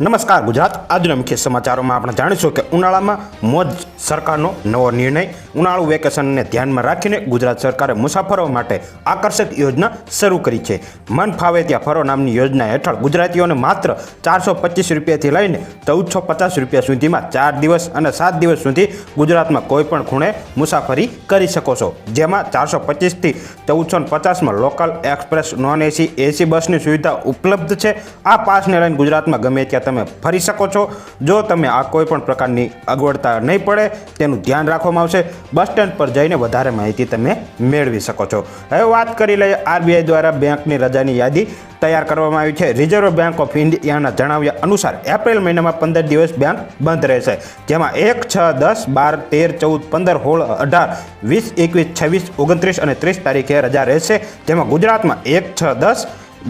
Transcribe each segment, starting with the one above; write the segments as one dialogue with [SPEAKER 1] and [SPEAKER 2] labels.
[SPEAKER 1] નમસ્કાર ગુજરાત. આજના મુખ્ય સમાચારોમાં આપણે જાણીશું કે ઉનાળામાં મોજ સરકારનો નવો નિર્ણય. ઉનાળુ વેકેશનને ધ્યાનમાં રાખીને ગુજરાત સરકારે મુસાફરો માટે આકર્ષક યોજના શરૂ કરી છે. મન ફાવે ત્યાં ફરો નામની યોજના હેઠળ ગુજરાતીઓને માત્ર ચારસો પચીસ રૂપિયાથી લઈને ચૌદસો પચાસ રૂપિયા સુધીમાં ચાર દિવસ અને સાત દિવસ સુધી ગુજરાતમાં કોઈપણ ખૂણે મુસાફરી કરી શકો છો. જેમાં ચારસો પચીસથી ચૌદસો પચાસમાં local express non AC AC બસની સુવિધા ઉપલબ્ધ છે. આ પાસને લઈને ગુજરાતમાં ગમે ત્યાં તમે ફરી શકો છો. જો તમે આ કોઈ પણ પ્રકારની અગવડતા નહીં પડે, તેનું ધ્યાન રાખવામાં આવશે. બસ સ્ટેન્ડ પર જઈને વધારે માહિતી તમે મેળવી શકો છો. હવે વાત કરી લઈએ આરબીઆઈ દ્વારા બેંકની રજાની યાદી તૈયાર કરવામાં આવી છે. રિઝર્વ બેંક ઓફ ઇન્ડિયાના જણાવ્યા અનુસાર એપ્રિલ મહિનામાં પંદર દિવસ બેંક બંધ રહેશે. જેમાં એક, છ, દસ, બાર, તેર, ચૌદ, પંદર, સોળ, અઢાર, વીસ, એકવીસ, છવ્વીસ, ઓગણત્રીસ અને ત્રીસ તારીખે રજા રહેશે. જેમાં ગુજરાતમાં એક, છ, દસ,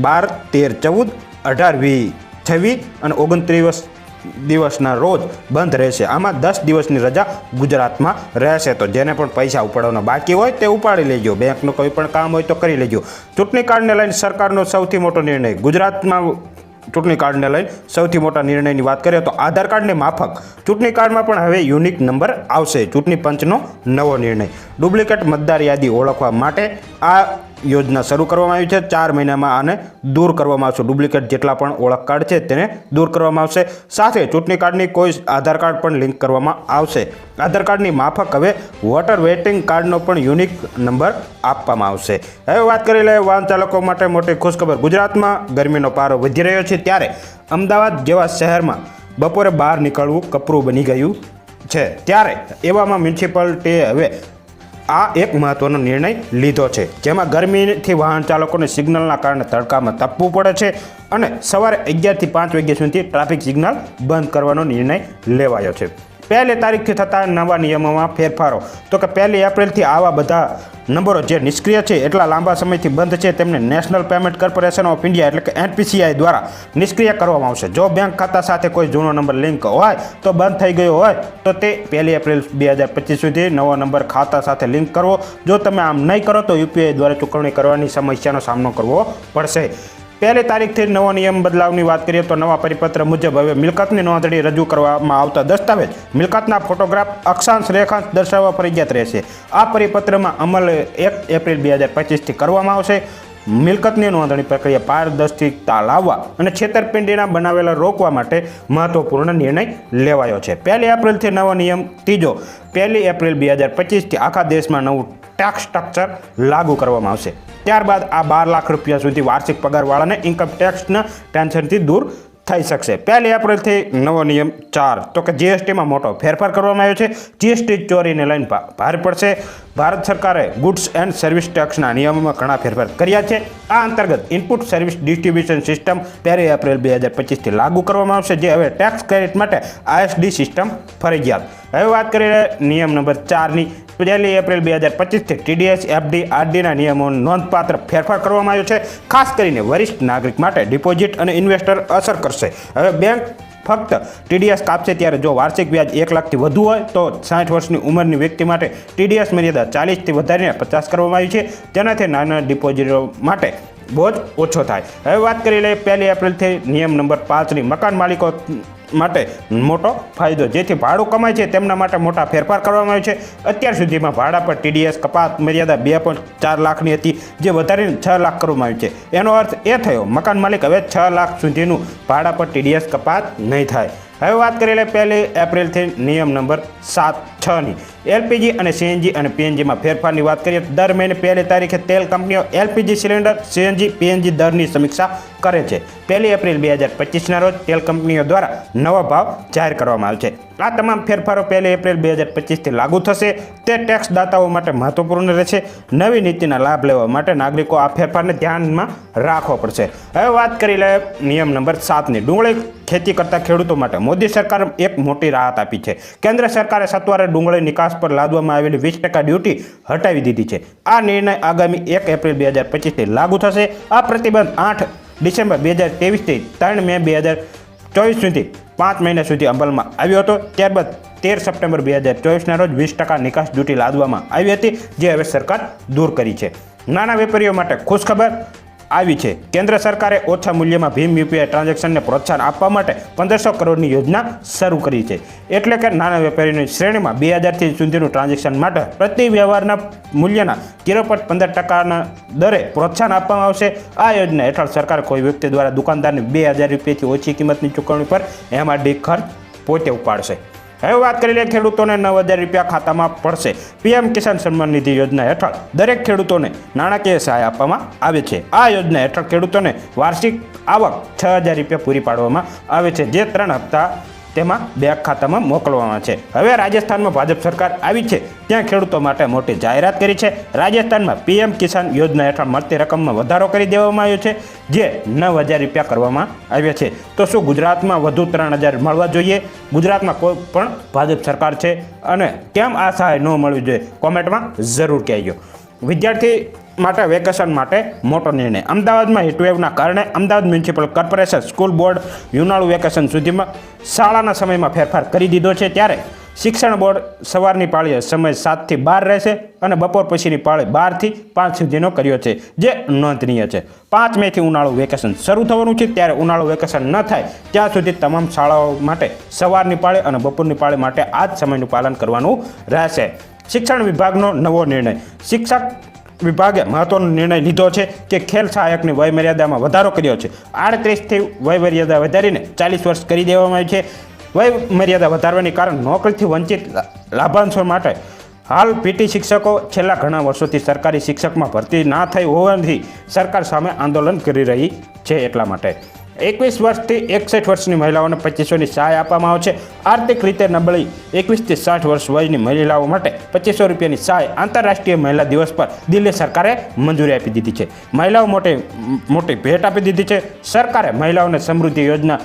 [SPEAKER 1] બાર, તેર, ચૌદ, અઢાર, વી. છવ્વીસ અને ઓગણત્રીસ દિવસના રોજ બંધ રહેશે. આમાં દસ દિવસની રજા ગુજરાતમાં રહેશે. તો જેને પણ પૈસા ઉપાડવાના બાકી હોય તે ઉપાડી લેજો. બેંકનું કોઈ પણ કામ હોય તો કરી લેજો. ચૂંટણી કાર્ડને લઈને સરકારનો સૌથી મોટો નિર્ણય. ગુજરાતમાં ચૂંટણી કાર્ડને લઈને સૌથી મોટા નિર્ણયની વાત કરીએ તો આધાર કાર્ડને માફક. ચૂંટણી કાર્ડમાં પણ હવે યુનિક નંબર આવશે. ચૂંટણી પંચનો નવો નિર્ણય. ડુપ્લિકેટ મતદાર યાદી ઓળખવા માટે આ યોજના શરૂ કરવામાં આવી છે. ચાર મહિનામાં આને દૂર કરવામાં આવશે. ડુપ્લિકેટ જેટલા પણ ઓળખ કાર્ડ છે તેને દૂર કરવામાં આવશે. સાથે ચૂંટણી કાર્ડની કોઈ આધાર કાર્ડ પણ લિંક કરવામાં આવશે. આધાર કાર્ડની માફક હવે વોટર વેટિંગ કાર્ડનો પણ યુનિક નંબર આપવામાં આવશે. હવે વાત કરી લઈએ વાહન ચાલકો માટે મોટી ખુશખબર. ગુજરાતમાં ગરમીનો પારો વધી રહ્યો છે ત્યારે અમદાવાદ જેવા શહેરમાં બપોરે બહાર નીકળવું કપરું બની ગયું છે. ત્યારે એવામાં મ્યુનિસિપાલિટીએ હવે આ એક મહત્વનો નિર્ણય લીધો છે, જેમાં ગરમીથી વાહન ચાલકોને સિગ્નલના કારણે તડકામાં તપવું પડે છે અને સવારે અગિયારથી પાંચ વાગ્યા સુધી ટ્રાફિક સિગ્નલ બંધ કરવાનો નિર્ણય લેવાયો છે. પહેલી તારીખથી થતા નવા નિયમોમાં ફેરફારો. તો કે પહેલી એપ્રિલથી આવા બધા નંબરો જે નિષ્ક્રિય છે, એટલા લાંબા સમયથી બંધ છે, તેમને National Payment Corporation of India એટલે કે એનપીસીઆઈ દ્વારા નિષ્ક્રિય કરવામાં આવશે. જો બેંક ખાતા સાથે કોઈ જૂનો નંબર લિંક હોય, તો બંધ થઈ ગયો હોય, તો તે પહેલી એપ્રિલ બે હજાર પચીસ સુધી નવો નંબર ખાતા સાથે લિંક કરવો. જો તમે આમ નહીં કરો, તો યુપીઆઈ દ્વારા ચૂકવણી કરવાની સમસ્યાનો સામનો કરવો પડશે. પહેલી તારીખથી નવો નિયમ બદલાવની વાત કરીએ તો નવા પરિપત્ર મુજબ હવે મિલકતની નોંધણી રજૂ કરવામાં આવતા દસ્તાવેજ મિલકતના ફોટોગ્રાફ અક્ષાંશ રેખાંશ દર્શાવવા ફરજિયાત રહેશે. આ પરિપત્રમાં અમલ એક એપ્રિલ બે હજાર પચીસથી કરવામાં આવશે. મિલકતની નોંધણી પ્રક્રિયા પારદર્શિકતા લાવવા અને છેતરપિંડીના બનાવેલા રોકવા માટે મહત્વપૂર્ણ નિર્ણય લેવાયો છે. પહેલી એપ્રિલથી નવો નિયમ ત્રીજો પહેલી એપ્રિલ બે હજાર પચીસથી આખા દેશમાં નવું ટેક્સ સ્ટ્રક્ચર લાગુ કરવામાં આવશે. ત્યારબાદ આ બાર લાખ રૂપિયા સુધી વાર્ષિક પગારવાળાને ઇન્કમ ટેક્સના ટેન્શનથી દૂર થઈ શકશે. પહેલી એપ્રિલથી નવો નિયમ ચાર. તો કે જીએસટીમાં મોટો ફેરફાર કરવામાં આવ્યો છે. જીએસટી ચોરીને લઈને ભાર પડશે. ભારત સરકારે ગુડ્સ એન્ડ સર્વિસ ટેક્સના નિયમોમાં ઘણા ફેરફાર કર્યા છે. આ અંતર્ગત ઇનપુટ સર્વિસ ડિસ્ટ્રીબ્યુશન સિસ્ટમ પહેલી એપ્રિલ બે હજાર પચીસથી લાગુ કરવામાં આવશે, જે હવે ટેક્સ ક્રેડિટ માટે આઈએસડી સિસ્ટમ ફરજિયાત. હવે વાત કરીએ નિયમ નંબર ચારની. પહેલી એપ્રિલ બે હજાર પચીસથી ટીડીએસ એફડી આરડીના નિયમોનો નોંધપાત્ર ફેરફાર કરવામાં આવ્યો છે. ખાસ કરીને વરિષ્ઠ નાગરિક માટે ડિપોઝિટ અને ઇન્વેસ્ટર અસર કરશે હવે બેંક ફક્ત ટીડીએસ કાપશે ત્યારે જો વાર્ષિક વ્યાજ એક લાખથી વધુ હોય તો સાઠ વર્ષની ઉંમરની વ્યક્તિ માટે ટીડીએસ મર્યાદા ચાલીસથી વધારીને પચાસ કરવામાં આવી છે. તેનાથી નાના ડિપોઝિટો માટે બોજ ઓછો થાય. હવે વાત કરી લઈએ પહેલી એપ્રિલથી નિયમ નંબર પાંચની. મકાન માલિકો માટે મોટો ફાયદો. જેથી ભાડું કમાય છે, તેમના માટે મોટા ફેરફાર કરવામાં આવ્યો છે. અત્યાર સુધીમાં ભાડા પર ટીડીએસ, કપાત મર્યાદા બે પોઈન્ટ ચાર લાખની હતી, જે વધારીને છ લાખ કરવામાં આવી છે. એનો અર્થ એ થયો, મકાન માલિક હવે છ લાખ સુધીનું ભાડા પર ટીડીએસ, કપાત નહીં થાય. હવે વાત કરી લે પહેલી એપ્રિલથી નિયમ નંબર સાત. છની. એલપીજી અને સીએનજી અને પીએનજીમાં ફેરફારની વાત કરીએ દર મહિને પહેલી તારીખે તેલ કંપનીઓ એલપીજી સિલિન્ડર, સીએનજી, પીએનજી દરની સમીક્ષા કરે છે. પહેલી એપ્રિલ બે હજાર પચીસના રોજ તેલ કંપનીઓ દ્વારા નવા ભાવ જાહેર કરવામાં આવે છે. આ તમામ ફેરફારો પહેલી એપ્રિલ બે હજાર પચીસથી લાગુ થશે. તે ટેક્સ દાતાઓ માટે મહત્વપૂર્ણ રહેશે. નવી નીતિના લાભ લેવા માટે નાગરિકો આ ફેરફારને ધ્યાનમાં રાખવો પડશે. હવે વાત કરી લે નિયમ નંબર સાતની. ડુંગળી ખેતી કરતા ખેડૂતો માટે મોદી સરકાર એક મોટી રાહત આપી છે. કેન્દ્ર સરકારે સત્વરે ડુંગળી નિકાસ પર લાદવામાં આવેલી વીસ ટકા ડ્યુટી હટાવી દીધી છે. આ નિર્ણય આગામી એક એપ્રિલ બે હજાર પચીસથી લાગુ થશે. આ પ્રતિબંધ આઠ ડિસેમ્બર બે હજાર તેવીસથી ત્રણ મે બે હજાર ચોવીસ સુધી, પાંચ મહિના સુધી અમલમાં આવ્યો હતો. ત્યારબાદ તેર સપ્ટેમ્બર બે હજાર ચોવીસના રોજ વીસ ટકા નિકાસ ડ્યુટી લાદવામાં આવી હતી, જે હવે સરકાર દૂર કરી છે. નાના વેપારીઓ માટે ખુશખબર આવી છે. કેન્દ્ર સરકારે ઓછા મૂલ્યમાં ભીમ યુપીઆઈ ટ્રાન્ઝેક્શનને પ્રોત્સાહન આપવા માટે પંદરસો કરોડની યોજના શરૂ કરી છે. એટલે કે નાના વેપારીની શ્રેણીમાં બે હજારથી સુધીનું ટ્રાન્ઝેક્શન માટે પ્રતિ વ્યવહારના મૂલ્યના ઝીરો પોઈન્ટ પંદર ટકાના દરે પ્રોત્સાહન આપવામાં આવશે. આ યોજના હેઠળ સરકાર કોઈ વ્યક્તિ દ્વારા દુકાનદારને બે હજાર રૂપિયાથી ઓછી કિંમતની ચૂકવણી પર એમઆરડી ખર્ચ પોતે ઉપાડશે. હવે વાત કરી લઈએ ખેડૂતોને નવ હજાર રૂપિયા ખાતામાં પડશે. પીએમ કિસાન સન્માન નિધિ યોજના હેઠળ દરેક ખેડૂતોને નાણાકીય સહાય આપવામાં આવે છે. આ યોજના હેઠળ ખેડૂતોને વાર્ષિક આવક છ હજાર રૂપિયા પૂરી પાડવામાં આવે છે, જે ત્રણ હપ્તા તેમાં બેંક ખાતામાં મોકલવામાં છે. હવે રાજસ્થાનમાં ભાજપ સરકાર આવી છે. ત્યાં ખેડૂતો માટે મોટી જાહેરાત કરી છે. રાજસ્થાનમાં પીએમ કિસાન યોજના હેઠળ મળતી રકમમાં વધારો કરી દેવામાં આવ્યો છે, જે નવ હજાર રૂપિયા કરવામાં આવ્યા છે. તો શું ગુજરાતમાં વધુ ત્રણ હજાર મળવા જોઈએ? ગુજરાતમાં કોઈ પણ ભાજપ સરકાર છે અને કેમ આ સહાય ન મળવી જોઈએ? કોમેન્ટમાં જરૂર કહેજો. વિદ્યાર્થી માટે વેકેશન માટે મોટો નિર્ણય. અમદાવાદમાં હીટવેવના કારણે Ahmedabad municipal corporation school board યુનાળુ vacation સુધીમાં શાળાના સમયમાં ફેરફાર કરી દીધો છે ત્યારે શિક્ષણ બોર્ડ સવારની પાળીએ સમય સાતથી બાર રહેશે અને બપોર પછીની પાળી બારથી પાંચ સુધીનો કર્યો છે, જે નોંધનીય છે. પાંચ મેથી ઉનાળુ વેકેશન શરૂ થવાનું છે, ત્યારે ઉનાળુ વેકેશન ન થાય, ત્યાં સુધી તમામ શાળાઓ માટે સવારની પાળી અને બપોરની પાળી માટે આ જ સમયનું પાલન કરવાનું રહેશે. શિક્ષણ વિભાગનો નવો નિર્ણય. શિક્ષક વિભાગે મહત્વનો નિર્ણય લીધો છે કે ખેલ સહાયકની વયમર્યાદામાં વધારો કર્યો છે. આડત્રીસથી વયમર્યાદા વધારીને ચાલીસ વર્ષ કરી દેવામાં આવી છે. વય મર્યાદા વધારવાની કારણ નોકરીથી વંચિત લાભાંશો માટે હાલ પીટી શિક્ષકો છેલ્લા ઘણા વર્ષોથી સરકારી શિક્ષકમાં ભરતી ના થઈ હોવાથી સરકાર સામે આંદોલન કરી રહી છે એટલા માટે. એકવીસ વર્ષથી એકસઠ વર્ષની મહિલાઓને પચીસોની સહાય આપવામાં આવશે. આર્થિક રીતે નબળી એકવીસથી સાઠ વર્ષ વયની મહિલાઓ માટે પચીસો રૂપિયાની સહાય આંતરરાષ્ટ્રીય મહિલા દિવસ પર દિલ્હી સરકારે મંજૂરી આપી દીધી છે. મહિલાઓ મોટી મોટી ભેટ આપી દીધી છે. સરકારે મહિલાઓને સમૃદ્ધિ યોજના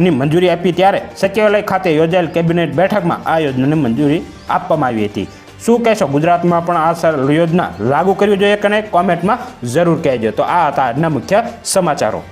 [SPEAKER 1] ની મંજૂરી આપી ત્યારે સચિવાલય ખાતે યોજાયેલ કેબિનેટ બેઠકમાં આ યોજનાને મંજૂરી આપવામાં આવી હતી. શું કહેશો? ગુજરાતમાં પણ આ યોજના લાગુ કરવી જોઈએ કે નહીં? કોમેન્ટમાં જરૂર કહેજો. તો આ હતા આજના મુખ્ય સમાચારો.